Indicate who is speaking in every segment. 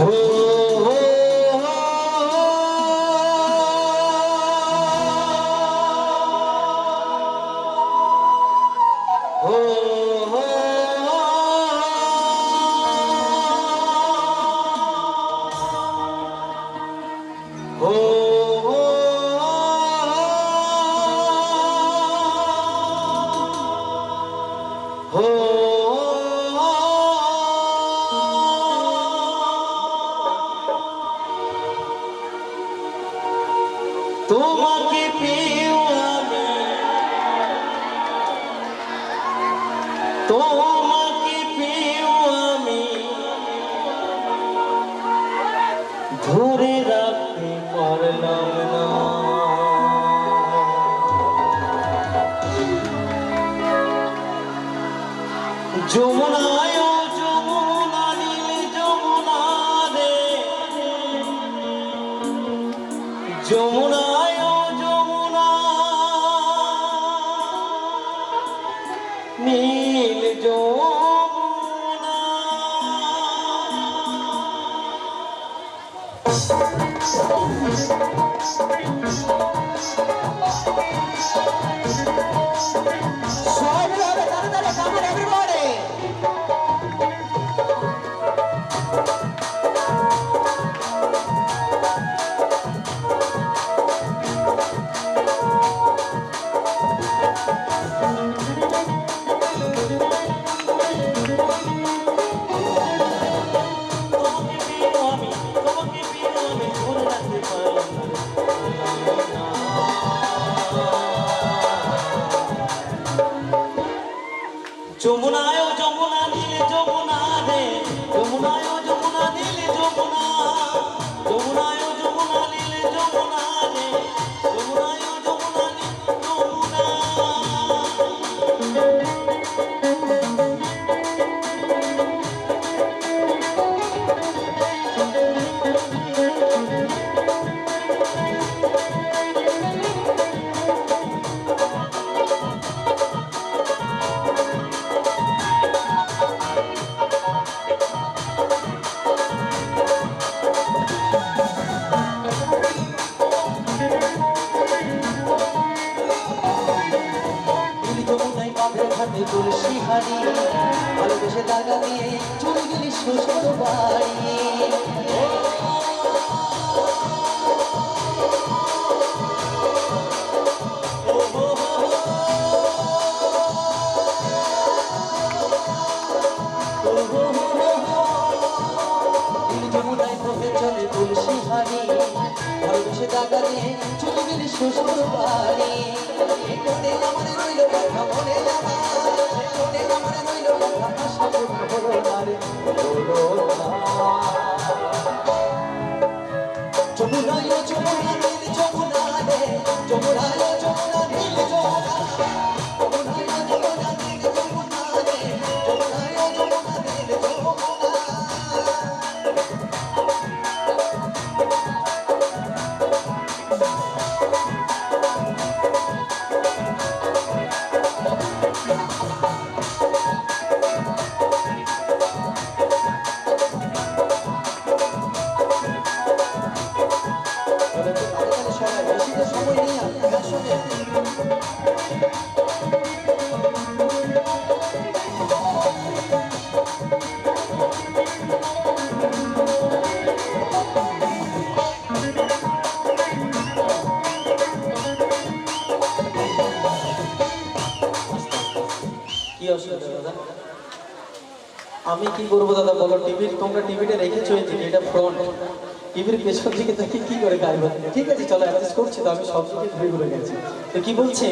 Speaker 1: Oh. তোমাকে আমি। তোমাকে পেয়েও আমি। যমুনায় নীল যমুনা
Speaker 2: Everybody, ঘাটে তুলসী হারি ভালোবেসে লাগা দিয়ে চলে গেলি শ্বশুর বাড়ি। চলে তুলসী হারি ভালোবেসে শ্বশুর বাড়ি মনে আমার রইল কথা মনে আমার মনে আমার রইল কথা আশা পূর্ণ হলো
Speaker 1: অসুবিধা আমি কি করব দাদা বলো? টিভির তোমরা টিভিটা রেখেছো এই দিকে, এটা ফ্রন্ট টিভির পেছন দিকে তাকে কি করে গাইব ঠিক আছে চলো অ্যাডজাস্ট করছি তো আমি সব দিকে ঘুরে ঘুরে গেছি। তো কি বলছে?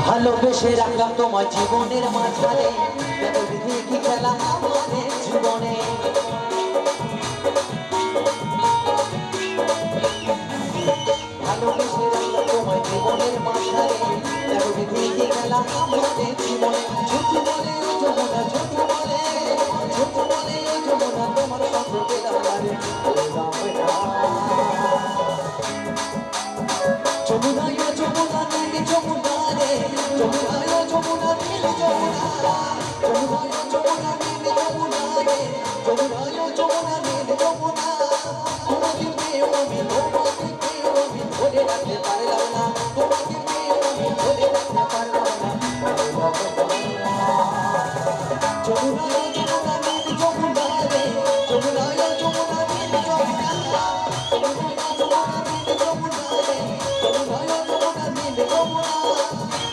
Speaker 2: ভালোবেসে রাখলাম তোমার জীবনের মাঝারে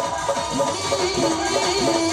Speaker 2: Thank you.